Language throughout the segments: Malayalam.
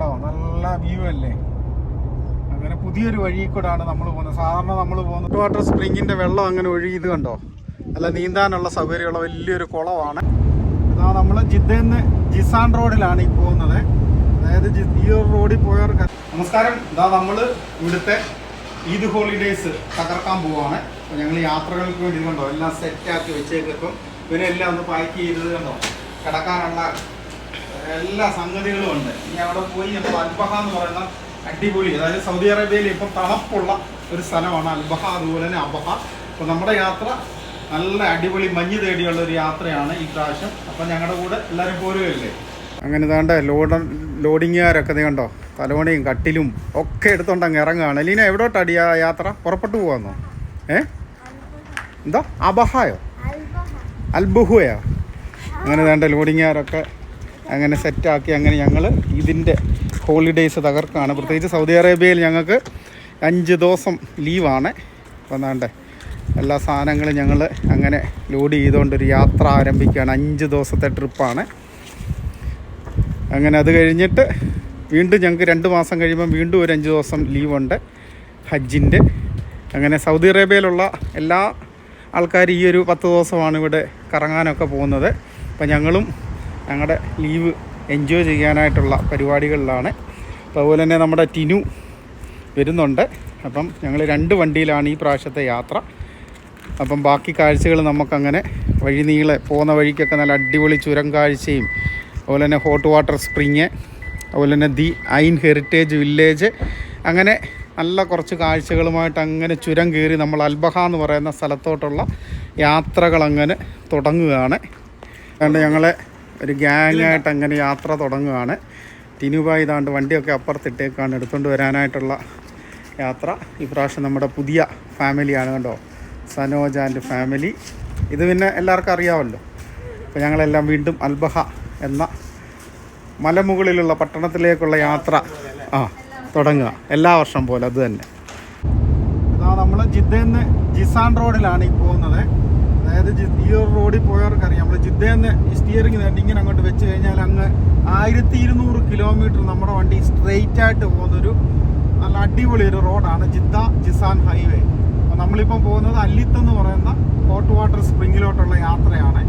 കണ്ടോ? നല്ല വ്യൂ അല്ലേ? അങ്ങനെ പുതിയൊരു വഴി കൂടാണ് നമ്മൾ പോകുന്നത്. സാധാരണ നമ്മൾ പോകുന്നത് വാട്ടർ സ്പ്രിങ്ങിന്റെ വെള്ളം അങ്ങനെ ഒഴുകിയത് കണ്ടോ? അല്ല നീന്താനുള്ള സൗകര്യമുള്ള വലിയൊരു കുളമാണ്. ഇതാ നമ്മൾ ജിദ്ദന്ന് ജിസാൻ റോഡിലാണ് ഈ പോകുന്നത്. അതായത് ഈ ഒരു റോഡിൽ പോയവർക്ക് നമസ്കാരം. ഇതാ നമ്മൾ ഇവിടുത്തെ ഈദ് ഹോളിഡേയ്സ് തകർക്കാൻ പോവാണ്. അപ്പോൾ ഞങ്ങൾ യാത്രകൾക്ക് വേണ്ടി കണ്ടോ? എല്ലാം സെറ്റാക്കി വെച്ചേക്കും. ഇവരെല്ലാം ഒന്ന് പാക്ക് ചെയ്തത് കണ്ടോ? കിടക്കാനുള്ള എല്ലാ സംഗതികളും ഉണ്ട്. ഇനി അവിടെ പോയി അൽബഹ എന്ന് പറയുന്ന അടിപൊളി അതായത് സൗദി അറേബ്യയിൽ ഇപ്പം തണുപ്പുള്ള ഒരു സ്ഥലമാണ് അൽബഹ അതുപോലെ തന്നെ അബഹ. അപ്പോൾ നമ്മുടെ യാത്ര നല്ല അടിപൊളി മഞ്ഞ് തേടിയുള്ള ഒരു യാത്രയാണ് ഈ പ്രാവശ്യം. അപ്പം ഞങ്ങളുടെ കൂടെ എല്ലാവരും പോരുകയല്ലേ? അങ്ങനെ ഇതാണ്ട് ലോഡ ലോഡിങ്ങുകാരൊക്കെ നീ കണ്ടോ? തലോണിയും കട്ടിലും ഒക്കെ എടുത്തോണ്ട് അങ്ങ് ഇറങ്ങുകയാണ് ലീന എവിടോട്ടാടി ആ യാത്ര? പുറപ്പെട്ടു പോവാന്നോ? ഏ? എന്താ? അബഹായോ? അൽബുഹുയോ അങ്ങനെ വേണ്ട ലോഡിങ്ങുകാരൊക്കെ അങ്ങനെ സെറ്റാക്കി അങ്ങനെ ഞങ്ങൾ ഇതിന്റെ ഹോളിഡേയ്സ് തകർക്കാണ് പ്രത്യേകിച്ച് സൗദി അറേബ്യയിൽ ഞങ്ങൾക്ക് അഞ്ച് ദിവസം ലീവാണ്. വന്നാണ്ടേ എല്ലാ സാധനങ്ങളും ഞങ്ങൾ അങ്ങനെ ലോഡ് ചെയ്തുകൊണ്ടൊരു യാത്ര ആരംഭിക്കുകയാണ്. അഞ്ച് ദിവസത്തെ ട്രിപ്പാണ്. അങ്ങനെ അത് കഴിഞ്ഞിട്ട് വീണ്ടും ഞങ്ങൾക്ക് രണ്ട് മാസം കഴിയുമ്പം വീണ്ടും ഒരു അഞ്ച് ദിവസം ലീവുണ്ട് ഹജ്ജിന്റെ. അങ്ങനെ സൗദി അറേബ്യയിലുള്ള എല്ലാ ആൾക്കാരും ഈ ഒരു പത്ത് ദിവസമാണ് ഇവിടെ കറങ്ങാനൊക്കെ പോകുന്നത്. അപ്പം ഞങ്ങളും ഞങ്ങളുടെ ലീവ് എൻജോയ് ചെയ്യാനായിട്ടുള്ള പരിപാടികളിലാണ്. അതുപോലെ തന്നെ നമ്മുടെ ടിനു വരുന്നുണ്ട്. അപ്പം ഞങ്ങൾ രണ്ട് വണ്ടിയിലാണ് ഈ പ്രാവശ്യത്തെ യാത്ര. അപ്പം ബാക്കി കാഴ്ചകൾ നമുക്കങ്ങനെ വഴി നീളെ പോകുന്ന വഴിക്കൊക്കെ നല്ല അടിപൊളി ചുരം കാഴ്ചയും അതുപോലെ തന്നെ ഹോട്ട് വാട്ടർ സ്പ്രിങ് അതുപോലെ തന്നെ ദി ഐൻ ഹെറിറ്റേജ് വില്ലേജ് അങ്ങനെ നല്ല കുറച്ച് കാഴ്ചകളുമായിട്ട് അങ്ങനെ ചുരം കയറി നമ്മൾ അൽബഹ എന്ന് പറയുന്ന സ്ഥലത്തോട്ടുള്ള യാത്രകൾ അങ്ങനെ തുടങ്ങുകയാണ്. അതുകൊണ്ട് ഞങ്ങളെ ഒരു ഗ്യാങ്ങായിട്ട് അങ്ങനെ യാത്ര തുടങ്ങുകയാണ് ടിനുബായി ഇതാണ്ട് വണ്ടിയൊക്കെ അപ്പുറത്തിട്ടേക്കാണ് എടുത്തുകൊണ്ട് വരാനായിട്ടുള്ള യാത്ര. ഈ പ്രാവശ്യം നമ്മുടെ പുതിയ ഫാമിലിയാണ് കണ്ടോ? Sanoj and family. ഇത് പിന്നെ എല്ലാവർക്കും അറിയാമല്ലോ അപ്പോൾ ഞങ്ങളെല്ലാം വീണ്ടും അൽബഹ എന്ന മലമുകളിലുള്ള പട്ടണത്തിലേക്കുള്ള യാത്ര. ആ തുടങ്ങുക. എല്ലാ വർഷം പോലെ അത് തന്നെ. ഇതാ നമ്മൾ ജിദ്ദന്ന് ജിസാൻ റോഡിലാണ് ഈ പോകുന്നത്. അതായത് ഈ ഒരു റോഡിൽ പോയവർക്ക് അറിയാം നമ്മൾ ജിദ്ദന്ന് സ്റ്റിയറിംഗ് തന്നെ ഇങ്ങനെ അങ്ങോട്ട് വെച്ച് കഴിഞ്ഞാൽ അങ്ങ് ആയിരത്തി ഇരുന്നൂറ് കിലോമീറ്റർ നമ്മുടെ വണ്ടി സ്ട്രെയിറ്റ് ആയിട്ട് പോകുന്നൊരു നല്ല അടിപൊളി ഒരു റോഡാണ് ജിദ്ദ ജിസാൻ ഹൈവേ. നമ്മളിപ്പം പോകുന്നത് അല്ലിത്ത് എന്ന് പറയുന്ന ഹോട്ട് വാട്ടർ സ്പ്രിങ്ങിലോട്ടുള്ള യാത്രയാണ്.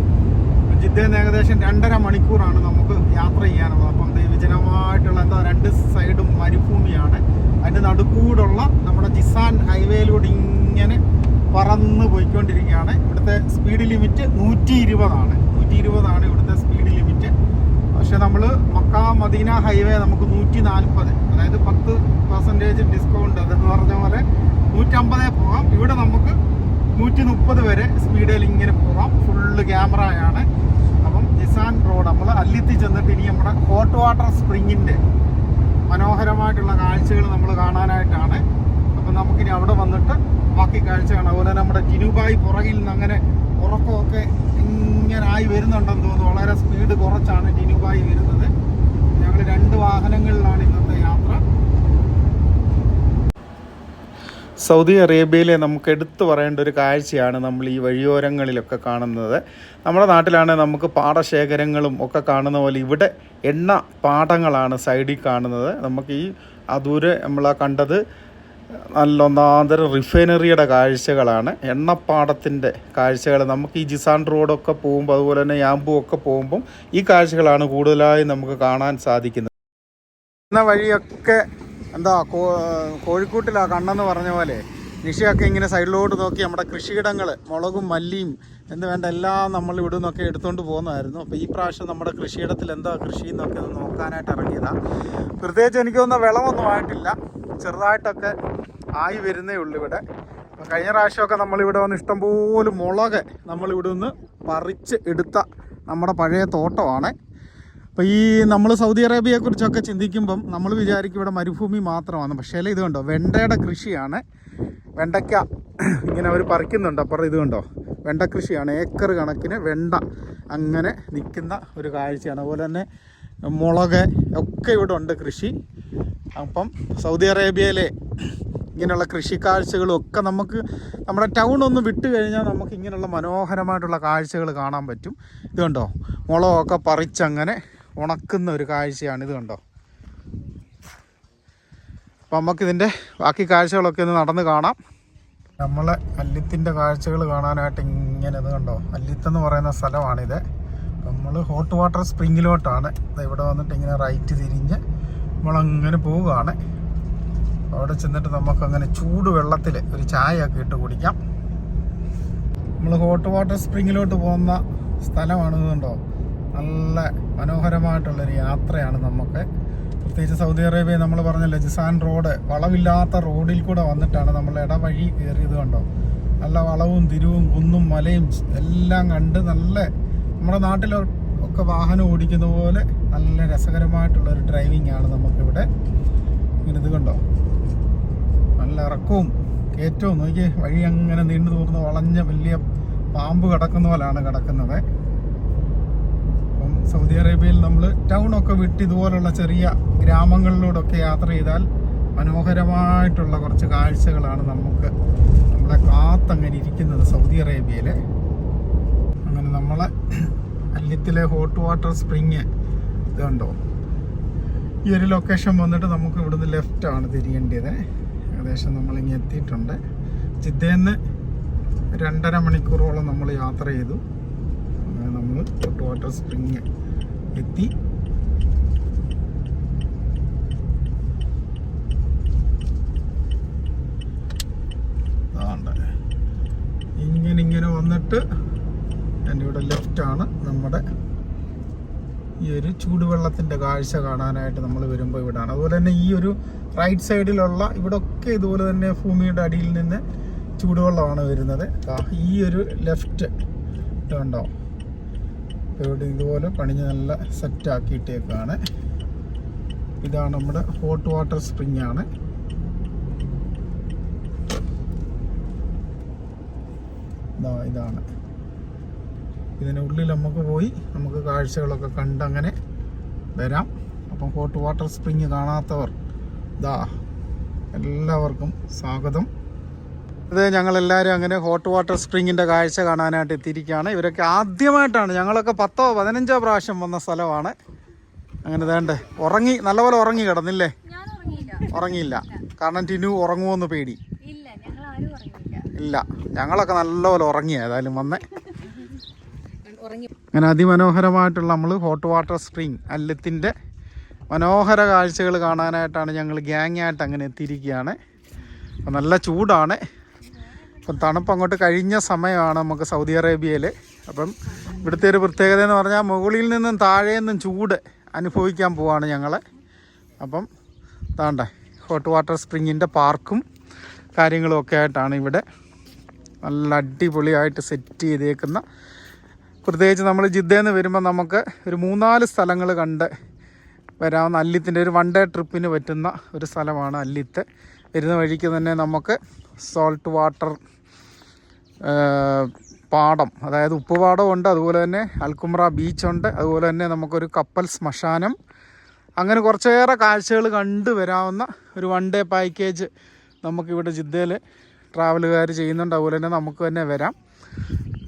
ജിദ്ദയിൽ ഏകദേശം രണ്ടര മണിക്കൂറാണ് നമുക്ക് യാത്ര ചെയ്യാനുള്ളത്. അപ്പം വിജനമായിട്ടുള്ള എന്താ രണ്ട് സൈഡും മരുഭൂമിയാണ്. അതിന്റെ നടുക്കൂടുള്ള നമ്മുടെ ജിസാൻ ഹൈവേയിലൂടെ ഇങ്ങനെ പറന്ന് പോയിക്കൊണ്ടിരിക്കുകയാണ്. ഇവിടുത്തെ സ്പീഡ് ലിമിറ്റ് നൂറ്റി ഇരുപതാണ് നൂറ്റി ഇരുപതാണ് ഇവിടുത്തെ സ്പീഡ് ലിമിറ്റ് പക്ഷെ നമ്മൾ മക്ക മദീന ഹൈവേ നമുക്ക് നൂറ്റി നാൽപ്പത് അതായത് പത്ത് പെർസെന്റേജ് ഡിസ്കൗണ്ട് അതെന്ന് പറഞ്ഞ പോലെ നൂറ്റമ്പതേ പോകാം. ഇവിടെ നമുക്ക് നൂറ്റി മുപ്പത് വരെ സ്പീഡിൽ ഇങ്ങനെ പോകാം. ഫുള്ള് ക്യാമറയാണ് അപ്പം നിസാൻ റോഡ് നമ്മൾ അല്ലിത്തി ചെന്നിട്ട് ഇനി നമ്മുടെ ഹോട്ട് വാട്ടർ സ്പ്രിങ്ങിന്റെ മനോഹരമായിട്ടുള്ള കാഴ്ചകൾ നമ്മൾ കാണാനായിട്ടാണ്. അപ്പം നമുക്കിനി അവിടെ വന്നിട്ട് ബാക്കി കാഴ്ച കാണാം അതുപോലെ നമ്മുടെ ജിനുബായി പുറകിൽ നിന്ന് അങ്ങനെ ഉറക്കമൊക്കെ ഇങ്ങനെ ആയി വരുന്നുണ്ടെന്ന് തോന്നുന്നു. വളരെ സ്പീഡ് കുറച്ചാണ് ജിനുബായി വരുന്നത്. ഞങ്ങൾ രണ്ട് വാഹനങ്ങളിലാണ് ഇന്നത്തെ യാത്ര. സൗദി അറേബ്യയിലെ നമുക്ക് എടുത്തു പറയേണ്ട ഒരു കാഴ്ചയാണ് നമ്മൾ ഈ വഴിയോരങ്ങളിലൊക്കെ കാണുന്നത്. നമ്മുടെ നാട്ടിലാണ് നമുക്ക് പാടശേഖരങ്ങളും ഒക്കെ കാണുന്ന പോലെ ഇവിടെ എണ്ണ പാടങ്ങളാണ് സൈഡിൽ കാണുന്നത്. നമുക്ക് ഈ അദൂരെ നമ്മൾ ആ കണ്ടത്. നല്ല ഒന്നാന്തര റിഫൈനറിയുടെ കാഴ്ചകളാണ്. എണ്ണപ്പാടത്തിന്റെ കാഴ്ചകൾ. നമുക്ക് ഈ ജിസാൻ റോഡൊക്കെ പോകുമ്പോൾ അതുപോലെ തന്നെ യാമ്പു ഒക്കെ പോകുമ്പം ഈ കാഴ്ചകളാണ് കൂടുതലായി നമുക്ക് കാണാൻ സാധിക്കുന്നത്. എന്ന വഴിയൊക്കെ എന്താ കോഴിക്കൂട്ടിലാ കണ്ണെന്ന് പറഞ്ഞ പോലെ. നിഷയൊക്കെ ഇങ്ങനെ സൈഡിലോട്ട് നോക്കി നമ്മുടെ കൃഷിയിടങ്ങൾ മുളകും മല്ലിയും എന്ന് വേണ്ട എല്ലാം നമ്മൾ ഇവിടെ നിന്നൊക്കെ എടുത്തുകൊണ്ട് പോകുന്നതായിരുന്നു. അപ്പോൾ ഈ പ്രാവശ്യം നമ്മുടെ കൃഷിയിടത്തിൽ എന്താ കൃഷി എന്നൊക്കെ നോക്കാനായിട്ട് ഇറങ്ങിയതാണ് പ്രത്യേകിച്ച് എനിക്കൊന്നും വിളവൊന്നും ആയിട്ടില്ല. ചെറുതായിട്ടൊക്കെ ആയി വരുന്നേ ഉള്ളൂ ഇവിടെ. കഴിഞ്ഞ പ്രാവശ്യമൊക്കെ നമ്മളിവിടെ വന്ന് ഇഷ്ടംപോലെ മുളക് നമ്മളിവിടെ നിന്ന് പറിച്ച് എടുത്ത നമ്മുടെ പഴയ തോട്ടമാണ്. അപ്പോൾ ഈ നമ്മൾ സൗദി അറേബ്യയെക്കുറിച്ചൊക്കെ ചിന്തിക്കുമ്പം നമ്മൾ വിചാരിക്കും ഇവിടെ മരുഭൂമി മാത്രമാണ്. പക്ഷേ ഇത് കണ്ടോ? വെണ്ടയുടെ കൃഷിയാണ്. വെണ്ടയ്ക്ക ഇങ്ങനെ അവർ പറിക്കുന്നുണ്ട്. അപ്പുറം ഇത് കണ്ടോ? വെണ്ട കൃഷിയാണ്. ഏക്കർ കണക്കിന് വെണ്ട അങ്ങനെ നിൽക്കുന്ന ഒരു കാഴ്ചയാണ്. അതുപോലെ തന്നെ മുളക് ഒക്കെ ഇവിടെ ഉണ്ട് കൃഷി. അപ്പം സൗദി അറേബ്യയിലെ ഇങ്ങനെയുള്ള കൃഷി നമുക്ക് നമ്മുടെ ടൗൺ ഒന്ന് വിട്ട് കഴിഞ്ഞാൽ നമുക്ക് ഇങ്ങനെയുള്ള മനോഹരമായിട്ടുള്ള കാഴ്ചകൾ കാണാൻ പറ്റും. ഇത് കണ്ടോ? മുളകൊക്കെ പറിച്ചങ്ങനെ ഉണക്കുന്ന ഒരു കാഴ്ചയാണ് ഇത് കണ്ടോ? അപ്പം നമുക്കിതിന്റെ ബാക്കി കാഴ്ചകളൊക്കെ ഒന്ന് നടന്ന് കാണാം. നമ്മളെ അല്ലിത്തിന്റെ കാഴ്ചകൾ കാണാനായിട്ട് ഇങ്ങനെ ഇത് കണ്ടോ? അല്ലിത്തെന്ന് പറയുന്ന സ്ഥലമാണിത്. നമ്മൾ ഹോട്ട് വാട്ടർ സ്പ്രിങ്ങിലോട്ടാണ് ഇവിടെ വന്നിട്ട് ഇങ്ങനെ റൈറ്റ് തിരിഞ്ഞ് നമ്മളങ്ങനെ പോവുകയാണ്. അവിടെ ചെന്നിട്ട് നമുക്കങ്ങനെ ചൂട് വെള്ളത്തിൽ ഒരു ചായ ഒക്കെ ഇട്ട് കുടിക്കാം. നമ്മൾ ഹോട്ട് വാട്ടർ സ്പ്രിങ്ങിലോട്ട് പോകുന്ന കണ്ടോ? നല്ല മനോഹരമായിട്ടുള്ളൊരു യാത്രയാണ് നമുക്ക്. പ്രത്യേകിച്ച് സൗദി അറേബ്യ നമ്മൾ പറഞ്ഞ ജിസാൻ റോഡ് വളവില്ലാത്ത റോഡിൽ കൂടെ വന്നിട്ടാണ് നമ്മൾ ഇടവഴി കയറിയത് കണ്ടോ? നല്ല വളവും തിരിവും കുന്നും മലയും എല്ലാം കണ്ട് നല്ല നമ്മുടെ നാട്ടിലൊക്കെ വാഹനം ഓടിക്കുന്ന പോലെ നല്ല രസകരമായിട്ടുള്ള ഒരു ഡ്രൈവിംഗ് ആണ് നമുക്കിവിടെ ഇങ്ങനെ ഇത് കണ്ടോ? നല്ല ഇറക്കവും കയറ്റവും നോക്കി വഴി അങ്ങനെ നീണ്ടു തോന്നുന്നു വളഞ്ഞ വലിയ പാമ്പ് കിടക്കുന്ന പോലാണ് കിടക്കുന്നത്. അപ്പം സൗദി അറേബ്യയിൽ നമ്മൾ ടൗണൊക്കെ വിട്ട് ഇതുപോലുള്ള ചെറിയ ഗ്രാമങ്ങളിലൂടെയൊക്കെ യാത്ര ചെയ്താൽ മനോഹരമായിട്ടുള്ള കുറച്ച് കാഴ്ചകളാണ് നമുക്ക് നമ്മളെ കാത്തങ്ങനെ ഇരിക്കുന്നത് സൗദി അറേബ്യയിൽ അങ്ങനെ നമ്മളെ അല്യത്തിലെ ഹോട്ട് വാട്ടർ സ്പ്രിങ് ഇത് കണ്ടോ ഈ ഒരു ലൊക്കേഷൻ വന്നിട്ട് നമുക്ക് ഇവിടുന്ന് ലെഫ്റ്റ് ആണ് തിരിയേണ്ടത് ഏകദേശം നമ്മളിങ്ങി എത്തിയിട്ടുണ്ട്. ജിദ്ദേന്ന് രണ്ടര മണിക്കൂറോളം നമ്മൾ യാത്ര ചെയ്തു. അങ്ങനെ നമ്മൾ ചുട്ട് വാട്ടർ സ്പ്രിങ് എത്തി ഇങ്ങനെ ഇങ്ങനെ വന്നിട്ട് എന്റെ ഇവിടെ ലെഫ്റ്റാണ് നമ്മുടെ ഈ ഒരു ചൂടുവെള്ളത്തിന്റെ കാഴ്ച കാണാനായിട്ട് നമ്മൾ വരുമ്പോൾ ഇവിടാണ്. അതുപോലെ തന്നെ ഈ ഒരു റൈറ്റ് സൈഡിലുള്ള ഇവിടൊക്കെ ഇതുപോലെ തന്നെ ഭൂമിയുടെ അടിയിൽ നിന്ന് ചൂടുവെള്ളമാണ് വരുന്നത്. ഈ ഒരു ലെഫ്റ്റ് ഉണ്ടോ ഇവിടെ ഇതുപോലെ പണിഞ്ഞ് നല്ല സെറ്റ് ആക്കിയിട്ടേക്കാണ്. ഇതാണ് നമ്മുടെ ഹോട്ട് വാട്ടർ സ്പ്രിംഗ് ആണ്. ഇതാണ്. ഇതിനുള്ളിൽ നമുക്ക് പോയി നമുക്ക് കാഴ്ചകളൊക്കെ കണ്ടങ്ങനെ വരാം. അപ്പം ഹോട്ട് വാട്ടർ സ്പ്രിങ് കാണാത്തവർ ദാ എല്ലാവർക്കും സ്വാഗതം. ഇത് ഞങ്ങളെല്ലാവരും അങ്ങനെ ഹോട്ട് വാട്ടർ സ്പ്രിങ്ങിന്റെ കാഴ്ച കാണാനായിട്ട് എത്തിയിരിക്കുകയാണ്. ഇവരൊക്കെ ആദ്യമായിട്ടാണ് ഞങ്ങളൊക്കെ പത്തോ പതിനഞ്ചോ പ്രാവശ്യം വന്ന സ്ഥലമാണ്. അങ്ങനെ വേണ്ടേ ഉറങ്ങി നല്ലപോലെ ഉറങ്ങി കിടന്നില്ലേ? ഉറങ്ങിയില്ല. കാരണം ടിനു ഉറങ്ങുമെന്ന് പേടി. ഇല്ല ഞങ്ങളൊക്കെ നല്ലപോലെ ഉറങ്ങി ഏതായാലും വന്നേ. അങ്ങനെ അതിമനോഹരമായിട്ടുള്ള നമ്മൾ ഹോട്ട് വാട്ടർ സ്പ്രിങ് അല്ലത്തിന്റെ മനോഹര കാഴ്ചകൾ കാണാനായിട്ടാണ് ഞങ്ങൾ ഗ്യാങ് ആയിട്ട് അങ്ങനെ എത്തിയിരിക്കുകയാണ്. അപ്പം നല്ല ചൂടാണ്. അപ്പം തണുപ്പ് അങ്ങോട്ട് കഴിഞ്ഞ സമയമാണ് നമുക്ക് സൗദി അറേബ്യയിൽ അപ്പം ഇവിടുത്തെ ഒരു പ്രത്യേകത എന്ന് പറഞ്ഞാൽ മുകളിൽ നിന്നും താഴെ നിന്നും ചൂട് അനുഭവിക്കാൻ പോവാണ് ഞങ്ങൾ അപ്പം താണ്ട ഹോട്ട് വാട്ടർ സ്പ്രിങ്ങിന്റെ പാർക്കും കാര്യങ്ങളും ഒക്കെ ആയിട്ടാണ് ഇവിടെ നല്ല അടിപൊളിയായിട്ട് സെറ്റ് ചെയ്തേക്കുന്ന പ്രത്യേകിച്ച് നമ്മൾ ജിദ്ദയിൽ നിന്ന് വരുമ്പോൾ നമുക്ക് ഒരു മൂന്നാൽ സ്ഥലങ്ങൾ കണ്ട് വരാവുന്ന അല്ലിത്തിന്റെ ഒരു വൺ ഡേ ട്രിപ്പിന് പറ്റുന്ന ഒരു സ്ഥലമാണ് അല്ലിത്ത്. വരുന്ന വഴിക്ക് തന്നെ നമുക്ക് സോൾട്ട് വാട്ടർ പാടം അതായത് ഉപ്പുപാടമുണ്ട് അതുപോലെ തന്നെ അൽക്കുമ്ര ബീച്ചുണ്ട് അതുപോലെ തന്നെ നമുക്കൊരു കപ്പൽ ശ്മശാനം. അങ്ങനെ കുറച്ചേറെ കാഴ്ചകൾ കണ്ടു വരാവുന്ന ഒരു വൺ ഡേ പാക്കേജ് നമുക്കിവിടെ ജിദ്ദയിൽ ട്രാവലുകാർ ചെയ്യുന്നുണ്ട് അതുപോലെ തന്നെ നമുക്ക് തന്നെ വരാം.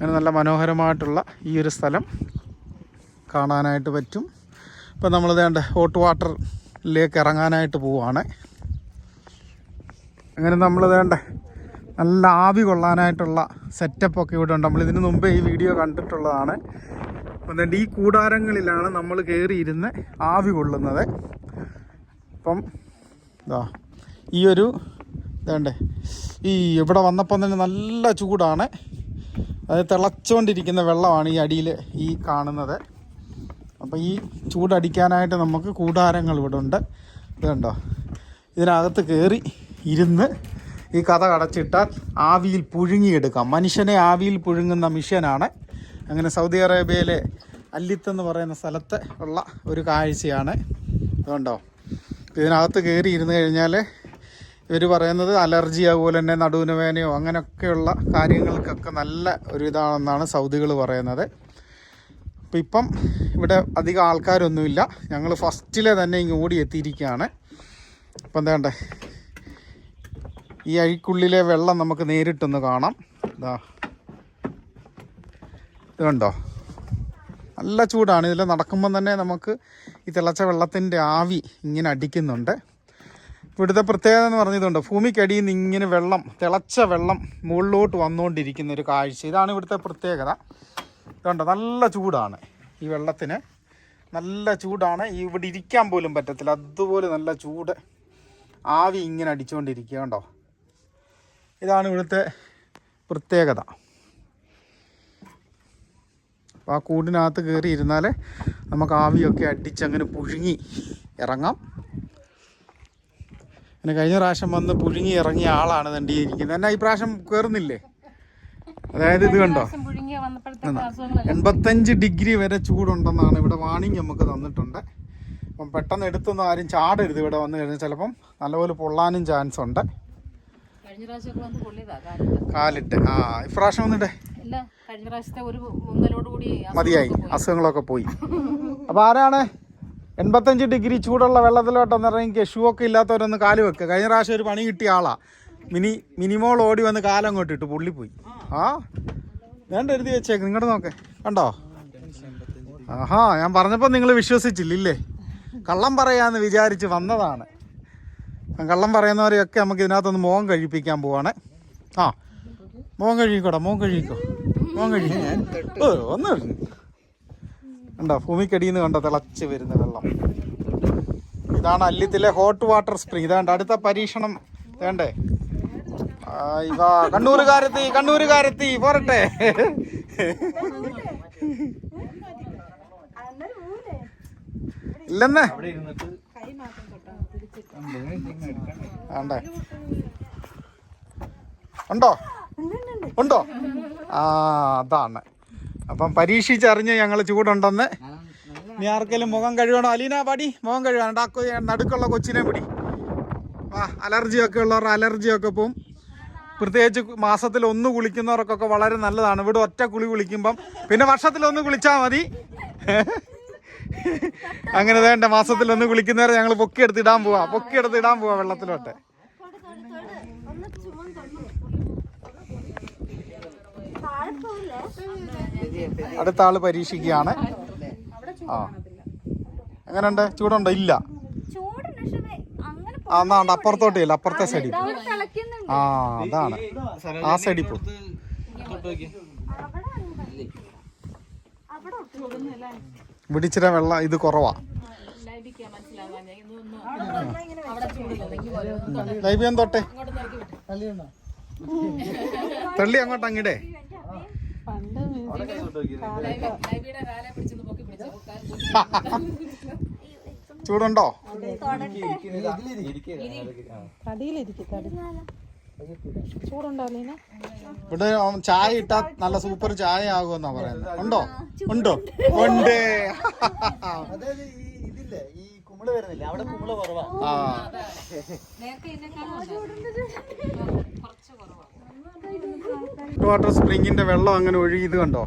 അങ്ങനെ നല്ല മനോഹരമായിട്ടുള്ള ഈ ഒരു സ്ഥലം കാണാനായിട്ട് പറ്റും. ഇപ്പം നമ്മൾ വേണ്ട ഹോട്ട് വാട്ടറിലേക്ക് ഇറങ്ങാനായിട്ട് പോവുകയാണ് അങ്ങനെ നമ്മൾ വേണ്ട നല്ല ആവി കൊള്ളാനായിട്ടുള്ള സെറ്റപ്പൊക്കെ ഇവിടെ ഉണ്ട്. നമ്മൾ ഇതിന് മുമ്പേ ഈ വീഡിയോ കണ്ടിട്ടുള്ളതാണ്. എന്നിട്ട് ഈ കൂടാരങ്ങളിലാണ് നമ്മൾ കയറിയിരുന്ന് ആവി കൊള്ളുന്നത്. അപ്പം ഇതാ ഈ ഒരു ഇതേണ്ടേ ഈ ഇവിടെ വന്നപ്പം തന്നെ നല്ല ചൂടാണ്. അത് തിളച്ചുകൊണ്ടിരിക്കുന്ന വെള്ളമാണ് ഈ അടിയിൽ ഈ കാണുന്നത്. അപ്പോൾ ഈ ചൂടടിക്കാനായിട്ട് നമുക്ക് കൂടാരങ്ങൾ ഇവിടെ ഉണ്ട്. ഇത് കണ്ടോ? ഇതിനകത്ത് കയറി ഇരുന്ന് ഈ കഥ അടച്ചിട്ടാൽ ആവിയിൽ പുഴുങ്ങിയെടുക്കാം. മനുഷ്യനെ ആവിയിൽ പുഴുങ്ങുന്ന മിഷ്യനാണ്. അങ്ങനെ സൗദി അറേബ്യയിലെ അല്ലിത്ത് എന്ന് പറയുന്ന സ്ഥലത്ത് ഉള്ള ഒരു കാഴ്ചയാണ്. ഇതുണ്ടോ ഇതിനകത്ത് കയറി ഇരുന്ന് കഴിഞ്ഞാൽ ഇവർ പറയുന്നത് അലർജി അതുപോലെ തന്നെ നടുവിന് വേനയോ അങ്ങനെയൊക്കെയുള്ള കാര്യങ്ങൾക്കൊക്കെ നല്ല ഒരു ഇതാണെന്നാണ് സൗദികൾ പറയുന്നത്. അപ്പം ഇപ്പം ഇവിടെ അധികം ആൾക്കാരൊന്നുമില്ല. ഞങ്ങൾ ഫസ്റ്റിലെ തന്നെ ഇങ്ങ് ഓടി എത്തിയിരിക്കുകയാണ്. അപ്പം എന്താണ്ടേ ഈ അഴിക്കുള്ളിലെ വെള്ളം നമുക്ക് നേരിട്ടൊന്ന് കാണാം. ഇതാ ഇതുണ്ടോ നല്ല ചൂടാണ്. ഇതിൽ നടക്കുമ്പം തന്നെ നമുക്ക് ഈ തിളച്ച വെള്ളത്തിന്റെ ആവി ഇങ്ങനെ അടിക്കുന്നുണ്ട്. ഇവിടുത്തെ പ്രത്യേകത എന്ന് പറഞ്ഞതുണ്ട് ഭൂമിക്കടിയിൽ നിന്ന് ഇങ്ങനെ വെള്ളം തിളച്ച വെള്ളം മുകളിലോട്ട് വന്നുകൊണ്ടിരിക്കുന്ന ഒരു കാഴ്ച. ഇതാണ് ഇവിടുത്തെ പ്രത്യേകത. ഇതുണ്ട്? നല്ല ചൂടാണ് ഈ വെള്ളത്തിന്. നല്ല ചൂടാണ്. ഇവിടെ ഇരിക്കാൻ പോലും പറ്റത്തില്ല. അതുപോലെ നല്ല ചൂട്. ആവി ഇങ്ങനെ അടിച്ചുകൊണ്ടിരിക്കുക കണ്ടോ? ഇതാണ് ഇവിടുത്തെ പ്രത്യേകത. അപ്പോൾ ആ കൂടിനകത്ത് കയറി ഇരുന്നാൽ നമുക്ക് ആവിയൊക്കെ അടിച്ചങ്ങനെ പുഴുങ്ങി ഇറങ്ങാം. പിന്നെ കഴിഞ്ഞ പ്രാവശ്യം വന്ന് പുഴുങ്ങി ഇറങ്ങിയ ആളാണ് തണ്ടി ഇരിക്കുന്നത് എന്നാ ഈ പ്രാവശ്യം കയറുന്നില്ലേ അതായത് ഇത് കണ്ടോ എൺപത്തഞ്ച് ഡിഗ്രി വരെ ചൂടുണ്ടെന്നാണ് ഇവിടെ വാണിംഗ് നമുക്ക് തന്നിട്ടുണ്ട് അപ്പം പെട്ടെന്ന് എടുത്തൊന്നും ആരും ചാടരുത് ഇവിടെ വന്നു കഴിഞ്ഞാൽ ചിലപ്പം നല്ലപോലെ പൊള്ളാനും ചാൻസ് ഉണ്ട് കാലിട്ട് ആ ഇപ്രാവശ്യം വന്നിട്ടേ മതിയായി അസുഖങ്ങളൊക്കെ പോയി അപ്പൊ ആരാണ് എൺപത്തഞ്ച് ഡിഗ്രി ചൂടുള്ള വെള്ളത്തിലോട്ടൊന്ന് ഇറങ്ങി ഷൂ ഒക്കെ ഇല്ലാത്തവരൊന്ന് കാൽ വെക്കുക കഴിഞ്ഞ പ്രാവശ്യം ഒരു പണി കിട്ടിയ ആളാ. മിനി മിനിമോൾ ഓടി വന്ന് കാലം അങ്ങോട്ട് ഇട്ട് പുള്ളിപ്പോയി ആ വേണ്ട എഴുതി വെച്ചേക്ക്. നിങ്ങളുടെ നോക്കേ. കണ്ടോ? ആഹാ ഞാൻ പറഞ്ഞപ്പോൾ നിങ്ങൾ വിശ്വസിച്ചില്ലേ കള്ളം പറയാന്ന് വിചാരിച്ച് വന്നതാണ്. കള്ളം പറയുന്നവരെയൊക്കെ നമുക്ക് ഇതിനകത്തൊന്ന് മോഹം കഴിപ്പിക്കാൻ പോവാണ്. ആ മോഹം കഴിക്കോടാ മോഹം കഴിക്കോ മോഹം കഴിക്കോ ഓ ഒന്ന് കണ്ടോ? ഭൂമിക്കടിയിൽ നിന്ന് കണ്ടോ തിളച്ച് വരുന്ന വെള്ളം? ഇതാണ് അല്ലിത്തിലെ ഹോട്ട് വാട്ടർ സ്പ്രിംഗ് ഇതാണ്ട് അടുത്ത പരീക്ഷണം. വേണ്ടേ ഇവാ കണ്ണൂരുകാരെത്തി കണ്ണൂരുകാരെത്തി പോരട്ടെ. ഇല്ലെന്നേ? ഉണ്ടോ? ഉണ്ടോ? ആ അതാണ്. അപ്പം പരീക്ഷിച്ചറിഞ്ഞ് ഞങ്ങൾ ചൂടുണ്ടെന്ന്. നീ ആർക്കെങ്കിലും മുഖം കഴുകണോ? അലീന പാടി. മുഖം ഡാക്കോ നടുക്കുള്ള കൊച്ചിനെ പിടി. ആ അലർജിയൊക്കെ ഉള്ളവർ അലർജിയൊക്കെ പോവും പ്രത്യേകിച്ച് മാസത്തിൽ ഒന്ന് കുളിക്കുന്നവർക്കൊക്കെ വളരെ നല്ലതാണ്. ഇവിടെ ഒറ്റ കുളി കുളിക്കുമ്പം പിന്നെ വർഷത്തിൽ ഒന്ന് കുളിച്ചാൽ മതി. അങ്ങനെ വേണ്ട മാസത്തിൽ ഒന്ന് കുളിക്കുന്നവരെ ഞങ്ങൾ പൊക്കിയെടുത്ത് ഇടാൻ പോവാ. പൊക്കിയെടുത്ത് ഇടാൻ പോവാ വെള്ളത്തിലോട്ട്. അടുത്ത ആൾ പരീക്ഷിക്കുകയാണ്. ആ. എങ്ങനെയുണ്ട്? ചൂടുണ്ടോ? ഇല്ല. ആ എന്നാണ്ട് അപ്പുറത്തോട്ട് ഇല്ല അപ്പുറത്തെ സൈഡിൽ ആ അതാണ്. ആ സൈഡിൽ പോ. ഇവിടെ ഇച്ചിരി വെള്ളം ഇത് കുറവാ. ലൈബിയം തൊട്ടെ. തള്ളി അങ്ങോട്ട് അങ്ങിടേ ചൂടുണ്ടോ? തടി. ചൂടുണ്ടോ ഇവിടെ ചായ ഇട്ടാ നല്ല സൂപ്പർ ചായ ആകുമെന്നാ പറയുന്നത് ഉണ്ടോ? ഉണ്ടോ ഉണ്ട്. അതായത് ഈ ഇതില്ലേ ഈ കുമിൾ വരുന്നില്ല? അവിടെ കുമിൾ കുറവാ. ആ. വാട്ടർ സ്പ്രിങ്ങിന്റെ വെള്ളം അങ്ങനെ ഒഴുകിയത് കണ്ടോ?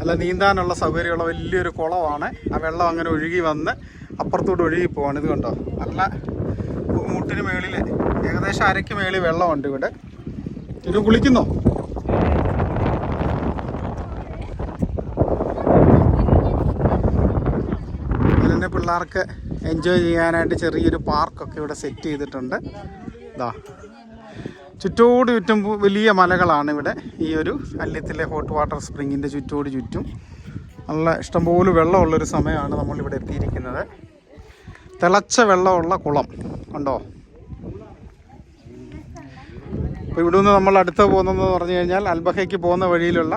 അല്ല നീന്താനുള്ള സൗകര്യമുള്ള വലിയൊരു കുളമാണ്. ആ വെള്ളം അങ്ങനെ ഒഴുകി വന്ന് അപ്പുറത്തോട്ട് ഒഴുകി പോവാണ് ഇത് കണ്ടോ? നല്ല മുട്ടിന് മേളിൽ ഏകദേശം അരയ്ക്ക് മേളിൽ വെള്ളമുണ്ട് ഇവിടെ. ഇത് കുളിക്കുന്നോ? അതിനെ പിള്ളേർക്ക് എൻജോയ് ചെയ്യാനായിട്ട് ചെറിയൊരു പാർക്കൊക്കെ ഇവിടെ സെറ്റ് ചെയ്തിട്ടുണ്ട്. ഇതാ ചുറ്റോട് ചുറ്റും വലിയ മലകളാണ് ഇവിടെ. ഈ ഒരു അല്യത്തിലെ ഹോട്ട് വാട്ടർ സ്പ്രിങ്ങിന്റെ ചുറ്റോട് ചുറ്റും. നല്ല ഇഷ്ടംപോലെ വെള്ളമുള്ളൊരു സമയമാണ് നമ്മളിവിടെ എത്തിയിരിക്കുന്നത്. തിളച്ച വെള്ളമുള്ള കുളം. ഉണ്ടോ അപ്പോൾ ഇവിടെ നിന്ന് നമ്മൾ അടുത്ത് പോകുന്നതെന്ന് പറഞ്ഞു കഴിഞ്ഞാൽ അൽബഹയ്ക്ക് പോകുന്ന വഴിയിലുള്ള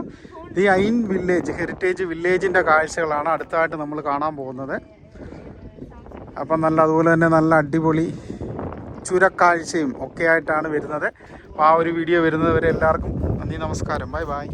ദി ഐൻ വില്ലേജ് ഹെറിറ്റേജ് വില്ലേജിന്റെ കാഴ്ചകളാണ് അടുത്തായിട്ട് നമ്മൾ കാണാൻ പോകുന്നത്. അപ്പം നല്ല അതുപോലെ തന്നെ നല്ല അടിപൊളി ചുരക്കാഴ്ചയും ഒക്കെ ആയിട്ടാണ് വരുന്നത്. അപ്പോൾ ആ ഒരു വീഡിയോ വരുന്നത് വരെ എല്ലാവർക്കും നന്ദി നമസ്കാരം. Bye bye